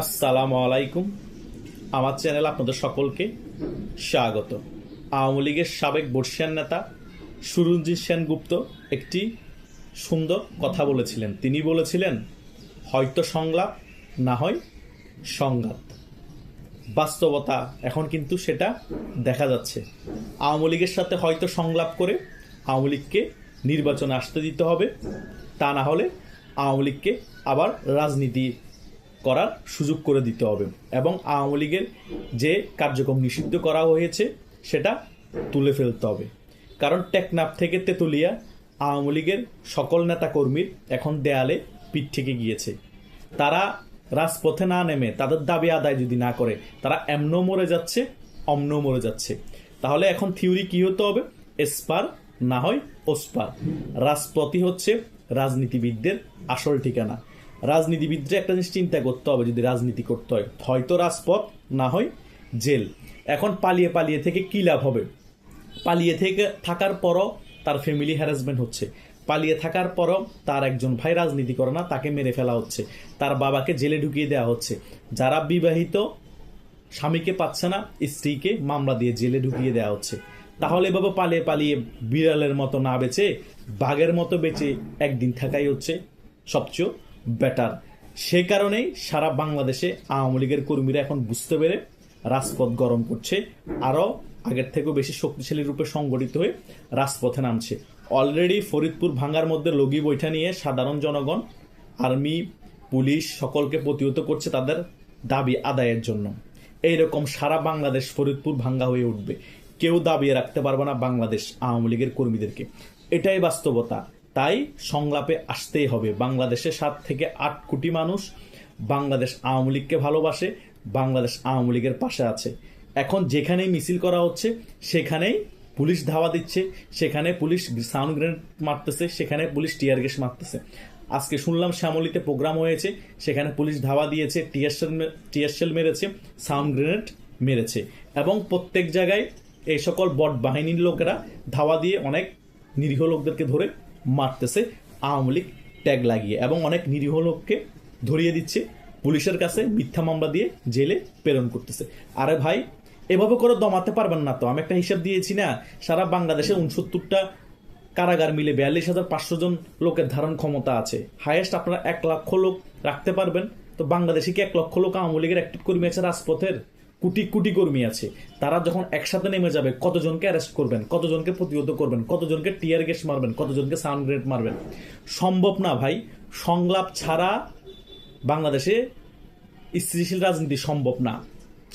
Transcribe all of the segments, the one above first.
আসসালামু আলাইকুম। আমার চ্যানেল আপনাদের সকলকে স্বাগত। আওয়ামী লীগের সাবেক বর্ষিয়ান নেতা সুরঞ্জিত সেনগুপ্ত একটি সুন্দর কথা বলেছিলেন। তিনি বলেছিলেন, হয়তো সংলাপ, না হয় সংঘাত। বাস্তবতা এখন কিন্তু সেটা দেখা যাচ্ছে। আওয়ামী লীগের সাথে হয়তো সংলাপ করে আওয়ামী লীগকে নির্বাচনে আসতে দিতে হবে। তা না হলে আওয়ামী লীগকে আবার রাজনীতি করার সুযোগ করে দিতে হবে এবং আওয়ামী লীগের যে কার্যক্রম নিষিদ্ধ করা হয়েছে, সেটা তুলে ফেলতে হবে। কারণ টেকনাফ থেকে তেতুলিয়া আওয়ামী লীগের সকল নেতাকর্মীর এখন দেয়ালে পিঠ থেকে গিয়েছে। তারা রাজপথে না নেমে, তাদের দাবি আদায় যদি না করে, তারা এমনও মরে যাচ্ছে, অমনও মরে যাচ্ছে। তাহলে এখন থিওরি কি হতে হবে? এসপার না হয় ওসপার। রাজপথই হচ্ছে রাজনীতিবিদদের আসল ঠিকানা। রাজনীতিবিদরা একটা জিনিস চিন্তা করতে হবে যদি রাজনীতি করতে হয়। হয়তো রাজপথ, না হয় জেল। এখন পালিয়ে পালিয়ে থেকে কী লাভ হবে? পালিয়ে থেকে থাকার পরও তার ফ্যামিলি হ্যারাসমেন্ট হচ্ছে। পালিয়ে থাকার পরও তার একজন ভাই রাজনীতি করে না, তাকে মেরে ফেলা হচ্ছে। তার বাবাকে জেলে ঢুকিয়ে দেওয়া হচ্ছে। যারা বিবাহিত, স্বামীকে পাচ্ছে না, স্ত্রীকে মামলা দিয়ে জেলে ঢুকিয়ে দেওয়া হচ্ছে। তাহলে এভাবে পালিয়ে পালিয়ে বিড়ালের মতো না বেঁচে, বাঘের মতো বেঁচে একদিন থাকাই হচ্ছে সবচেয়ে বেটার সে কারণেই সারা বাংলাদেশে আওয়ামী লীগের কর্মীরা এখন বুঝতে পেরে রাজপথ গরম করছে, আরও আগের থেকেও বেশি শক্তিশালী রূপে সংগঠিত হয়ে রাজপথে নামছে। অলরেডি ফরিদপুর ভাঙ্গার মধ্যে লগি বৈঠা নিয়ে সাধারণ জনগণ, আর্মি, পুলিশ সকলকে প্রতিহত করছে তাদের দাবি আদায়ের জন্য। এইরকম সারা বাংলাদেশ ফরিদপুর ভাঙ্গা হয়ে উঠবে। কেউ দাবিয়ে রাখতে পারবে না বাংলাদেশ আওয়ামী লীগের কর্মীদেরকে। এটাই বাস্তবতা। তাই সংলাপে আসতেই হবে। বাংলাদেশে সাত থেকে আট কোটি মানুষ বাংলাদেশ আওয়ামী লীগকে ভালোবাসে, বাংলাদেশ আওয়ামী লীগের পাশে আছে। এখন যেখানেই মিছিল করা হচ্ছে, সেখানেই পুলিশ ধাওয়া দিচ্ছে, সেখানে পুলিশ সাউন্ড গ্রেনেড মারতেছে, সেখানে পুলিশ টিয়ার গ্যাস মারতেছে। আজকে শুনলাম শ্যামলিতে প্রোগ্রাম হয়েছে, সেখানে পুলিশ ধাওয়া দিয়েছে টিয়ারশেল টিয়ারশেল মেরেছে, সাউন্ড গ্রেনেড মেরেছে এবং প্রত্যেক জায়গায় এই সকল বট বাহিনীর লোকেরা ধাওয়া দিয়ে অনেক নিরীহ লোকদেরকে ধরে মারতেছে, আওয়ামী লীগ ট্যাগ লাগিয়ে এবং অনেক নিরীহ লোককে ধরিয়ে দিচ্ছে, পুলিশের কাছে মিথ্যা মামলা দিয়ে জেলে প্রেরণ করতেছে। আরে ভাই, এভাবে করে দমাতে পারবেন না তো। আমি একটা হিসাব দিয়েছি না, সারা বাংলাদেশে উনসত্তরটা কারাগার মিলে বিয়াল্লিশ হাজার পাঁচশো জন লোকের ধারণ ক্ষমতা আছে। হায়েস্ট আপনারা এক লক্ষ লোক রাখতে পারবেন। তো বাংলাদেশে কি এক লক্ষ লোক আওয়ামী লীগের অ্যাক্টিভ কর্মী আছে রাজপথের? কোটি কোটি কর্মী আছে। তারা যখন একসাথে নেমে যাবে, কতজনকে অ্যারেস্ট করবেন, কতজনকে প্রতিহত করবেন, কতজনকে টিয়ার গ্যাস মারবেন, কতজনকে সাউন্ড গ্রেড মারবেন? সম্ভব না ভাই। সংলাপ ছাড়া বাংলাদেশে স্থিতিশীল রাজনীতি সম্ভব না।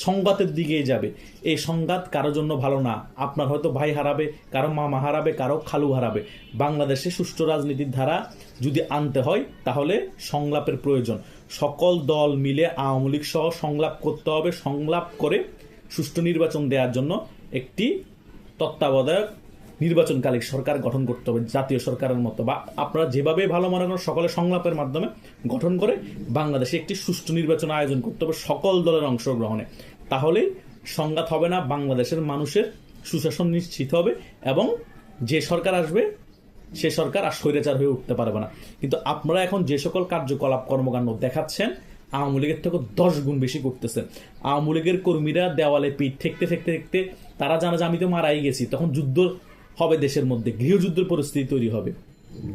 সংঘাতের দিকেই যাবে। এই সংঘাত কারোর জন্য ভালো না। আপনার হয়তো ভাই হারাবে, কারও মামা হারাবে, কারও খালু হারাবে। বাংলাদেশে সুষ্ঠু রাজনীতির ধারা যদি আনতে হয়, তাহলে সংলাপের প্রয়োজন। সকল দল মিলে আওয়ামী লীগ সহ সংলাপ করতে হবে। সংলাপ করে সুষ্ঠু নির্বাচন দেওয়ার জন্য একটি তত্ত্বাবধায়ক নির্বাচনকালীন সরকার গঠন করতে হবে, জাতীয় সরকারের মতো, বা আপনারা যেভাবে ভালো মনে করেন সকলে সংলাপের মাধ্যমে গঠন করে বাংলাদেশে একটি সুষ্ঠু নির্বাচন আয়োজন করতে হবে সকল দলের অংশগ্রহণে। তাহলেই সংঘাত হবে না, বাংলাদেশের মানুষের সুশাসন নিশ্চিত হবে এবং যে সরকার আসবে, সে সরকার আর স্বৈরাচার হয়ে উঠতে পারবে না। কিন্তু আপনারা এখন যে সকল কার্যকলাপ, কর্মকাণ্ড দেখাচ্ছেন, আওয়ামী লীগের থেকে দশ গুণ বেশি করতেছে আওয়ামী লীগের কর্মীরা দেওয়ালে পিঠ ঠেকতে ঠেকতে ঠেকতে তারা জানে যে আমি তো মারাই গেছি, তখন যুদ্ধ হবে দেশের মধ্যে, গৃহযুদ্ধের পরিস্থিতি তৈরি হবে।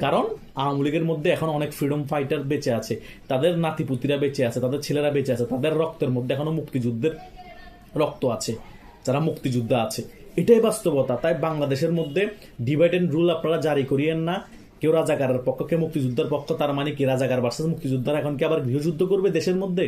কারণ আওয়ামী লীগের মধ্যে এখন অনেক ফ্রিডম ফাইটার বেঁচে আছে, তাদের নাতিপুতিরা বেঁচে আছে, তাদের ছেলেরা বেঁচে আছে, তাদের রক্তের মধ্যে এখনও মুক্তিযুদ্ধের রক্ত আছে, যারা মুক্তিযুদ্ধ আছে। এটাই বাস্তবতা। তাই বাংলাদেশের মধ্যে ডিভাইড অ্যান্ড রুল আপনারা জারি করিয়েন না, কেউ রাজাকারের পক্ষ, কেউ মুক্তিযুদ্ধের পক্ষ, তার মানে কি রাজাকার ভার্সেস মুক্তিযোদ্ধারা, এখন কি আবার গৃহযুদ্ধ করবে দেশের মধ্যে?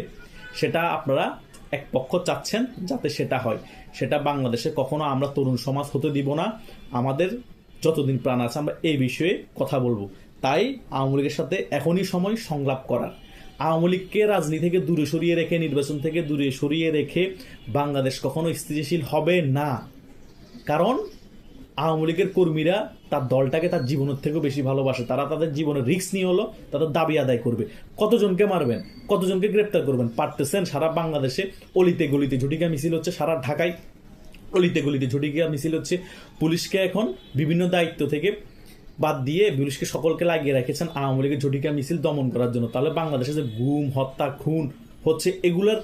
সেটা আপনারা এক পক্ষ চাচ্ছেন যাতে সেটা হয়। সেটা বাংলাদেশে কখনো আমরা তরুণ সমাজ হতে দিব না। আমাদের যতদিন প্রাণ আছে আমরা এই বিষয়ে কথা বলব। তাই আওয়ামী লীগের সাথে এখনই সময় সংলাপ করার। আওয়ামী লীগকে রাজনীতি থেকে দূরে সরিয়ে রেখে, নির্বাচন থেকে দূরে সরিয়ে রেখে বাংলাদেশ কখনো স্থিতিশীল হবে না। কারণ আওয়ামী লীগের কর্মীরা তার দলটাকে তার জীবনের থেকেও বেশি ভালোবাসে। তারা তাদের জীবনের রিস্ক নিয়ে হলো, তাদের দাবি আদায় করবে। কতজনকে মারবেন? কতজনকে গ্রেপ্তার করবেন? পারতেছেন সারা বাংলাদেশে অলিতে গলিতে। ঝুটিকা মিছিল হচ্ছে সারা ঢাকায়। অলিতে গলিতে ঝুটিকা মিছিল হচ্ছে। পুলিশকে এখন বিভিন্ন দায়িত্ব থেকে বাদ দিয়ে পুলিশকে সকলকে লাগিয়ে রেখেছেন আওয়ামী লীগের ঝটিকা মিছিল দমন করার জন্য। তাহলে বাংলাদেশে যে গুম, হত্যা, খুন হচ্ছে, এগুলার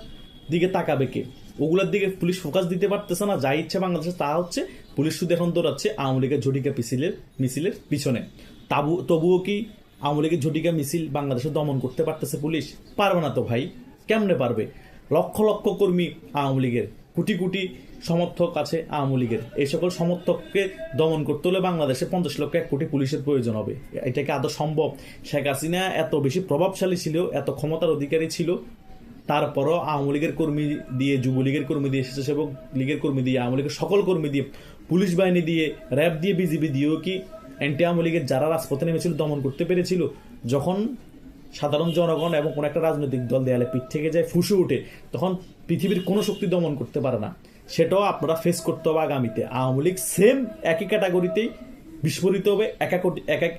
দিকে তাকাবে কে? ওগুলোর দিকে পুলিশ ফোকাস দিতে পারতেছে না যা ইচ্ছে বাংলাদেশে, তা হচ্ছে পুলিশ শুধু এখন দৌড়াচ্ছে আওয়ামী লীগের ঝটিকা মিছিলের মিছিলের পিছনে। তাবু তবুও কি আওয়ামী লীগের ঝটিকা মিছিল বাংলাদেশে দমন করতে পারতেছে পুলিশ? পারবে না তো ভাই, কেমনে পারবে? লক্ষ লক্ষ কর্মী আওয়ামী লীগের, কোটি কোটি সমর্থক আছে আওয়ামী লীগের। এই সকল সমর্থককে দমন করতে হলে বাংলাদেশে পঞ্চাশ লক্ষ এক কোটি পুলিশের প্রয়োজন হবে। এটা কি আদৌ সম্ভব? শেখ হাসিনা এত বেশি প্রভাবশালী ছিল, এত ক্ষমতার অধিকারী ছিল তারপরও আওয়ামী লীগের কর্মী দিয়ে, যুবলীগের কর্মী দিয়ে, স্বেচ্ছাসেবক লীগের কর্মী দিয়ে, আওয়ামী লীগের সকল কর্মী দিয়ে, পুলিশ বাহিনী দিয়ে, র্যাব দিয়ে, বিজিবি দিয়েও কি অ্যান্টি আওয়ামী লীগের যারা রাজপথে নেমেছিল, দমন করতে পেরেছিল? যখন সাধারণ জনগণ এবং কোনো একটা রাজনৈতিক দল দেয়ালে পিঠ থেকে যায়, ফুসে ওঠে, তখন পৃথিবীর কোনো শক্তি দমন করতে পারে না। সেটাও আপনারা ফেস করতে হবে আগামীতে। আওয়ামী লীগ সেম একই ক্যাটাগরিতেই বিস্ফোরিত হবে, একা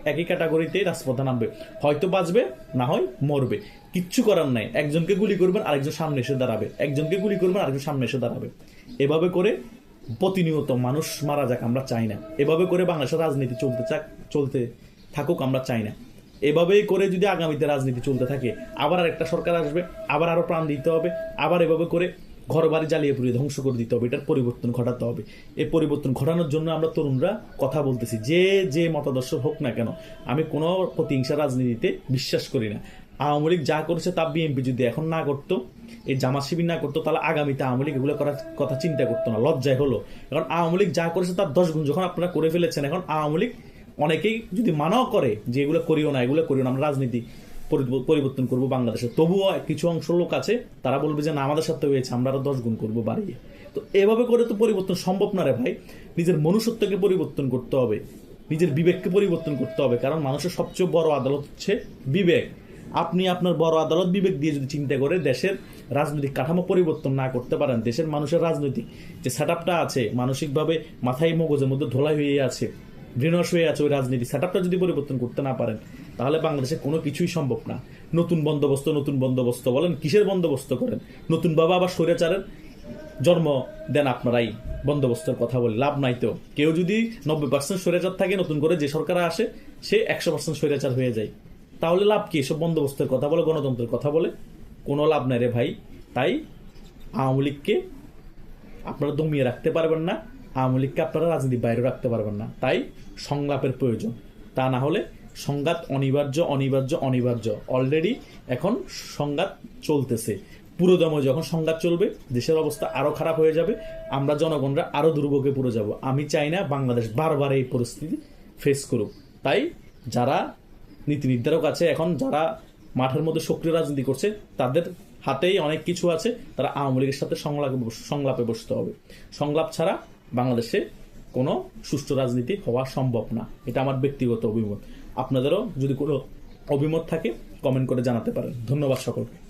একই ক্যাটাগরিতেই রাজপথে নামবে। হয়তো বাঁচবে, না হয় মরবে। কিচ্ছু করার নাই। একজনকে গুলি করবেন, আরেকজন সামনে এসে দাঁড়াবে। একজনকে গুলি করবেন, আরেকজন সামনে এসে দাঁড়াবে। এভাবে করে প্রতিনিয়ত মানুষ মারা যাক, আমরা চাই না। এভাবে করে বাংলাদেশের রাজনীতি চলতে চাক, চলতে থাকুক, আমরা চাই না। এভাবেই করে যদি আগামীতে রাজনীতি চলতে থাকে, আবার আরেকটা সরকার আসবে, আবার আরও প্রাণ দিতে হবে, আবার এভাবে করে ঘর বাড়ি জ্বালিয়ে পুড়িয়ে ধ্বংস করে দিতে হবে, এটার পরিবর্তন ঘটাতে হবে। এই পরিবর্তন ঘটানোর জন্য আমরা তরুণরা কথা বলতেছি, যে যে মতাদর্শ হোক না কেন, আমি কোনো প্রতিহিংসা রাজনীতিতে বিশ্বাস করি না। আওয়ামী লীগ যা করেছে তা বিএনপি যদি এখন না করতো, এই জামাত শিবির না করতো, তাহলে আগামীতে আওয়ামী লীগ এগুলো করার কথা চিন্তা করতো না, লজ্জায় হলো। এখন আওয়ামী লীগ যা করেছে তার দশ গুণ, যখন আপনারা করে ফেলেছেন, এখন আওয়ামী লীগ অনেকেই যদি মানাও করে যে এগুলো করিও না, এগুলো করিও না, আমরা রাজনীতি পরিবর্তন করব বাংলাদেশে। তবুও কিছু অংশ লোক আছে, তারা বলবে যে না, আমাদের সাথে হয়েছে, আমরা আরও দশ গুণ করব, বাড়িয়ে। তো এভাবে করে তো পরিবর্তন সম্ভব না রে ভাই। নিজের মনুষ্যত্বকে পরিবর্তন করতে হবে, নিজের বিবেককে পরিবর্তন করতে হবে, কারণ মানুষের সবচেয়ে বড় আদালত হচ্ছে বিবেক। আপনি আপনার বড় আদালত বিবেক দিয়ে যদি চিন্তা করে দেশের রাজনৈতিক কাঠামো পরিবর্তন না করতে পারেন, দেশের মানুষের রাজনৈতিক যে সেট আছে, মানসিকভাবে মাথায় মগজের মধ্যে ধোলাই হয়ে আছে, ব্রেনওয়াশ হয়ে আছে ওই রাজনীতি সেট যদি পরিবর্তন করতে না পারেন তাহলে বাংলাদেশে কোনো কিছুই সম্ভব না। নতুন বন্দোবস্ত নতুন বন্দোবস্ত বলেন, কিসের বন্দোবস্ত করেন? নতুন বাবা আবার স্বৈরাচারের জন্ম দেন আপনারাই, বন্দোবস্তের কথা বলে, লাভ নাই তো। কেউ যদি নব্বই পার্সেন্ট স্বৈরাচার থাকে, নতুন করে যে সরকার আসে, সে একশো পার্সেন্ট স্বৈরাচার হয়ে যায়। তাহলে লাভ কি? এসব বন্দোবস্তের কথা বলে, গণতন্ত্রের কথা বলে, কোনো লাভ নাই রে ভাই। তাই আওয়ামী লীগকে আপনারা দমিয়ে রাখতে পারবেন না, আওয়ামী লীগকে আপনারা রাজনীতির বাইরে রাখতে পারবেন না। তাই সংলাপের প্রয়োজন। তা না হলে সংঘাত অনিবার্য অনিবার্য অনিবার্য। অলরেডি এখন সংঘাত চলতেছে। পুরোদমে যখন সংঘাত চলবে, দেশের অবস্থা আরও খারাপ হয়ে যাবে, আমরা জনগণরা আরও দুর্ভোগে পুরো যাব। আমি চাই না বাংলাদেশ বারবার এই পরিস্থিতি ফেস করুক। তাই যারা নীতি নির্ধারক আছে, এখন যারা মাঠের মধ্যে সক্রিয় রাজনীতি করছে, তাদের হাতেই অনেক কিছু আছে, তারা আওয়ামী লীগের সাথে সংলাপে সংলাপে বসতে হবে। সংলাপ ছাড়া বাংলাদেশে কোনো সুষ্ঠু রাজনীতি হওয়া সম্ভব না। এটা আমার ব্যক্তিগত অভিমত। আপনাদেরও যদি কোনো অভিমত থাকে কমেন্ট করে জানাতে পারেন। ধন্যবাদ সকলকে।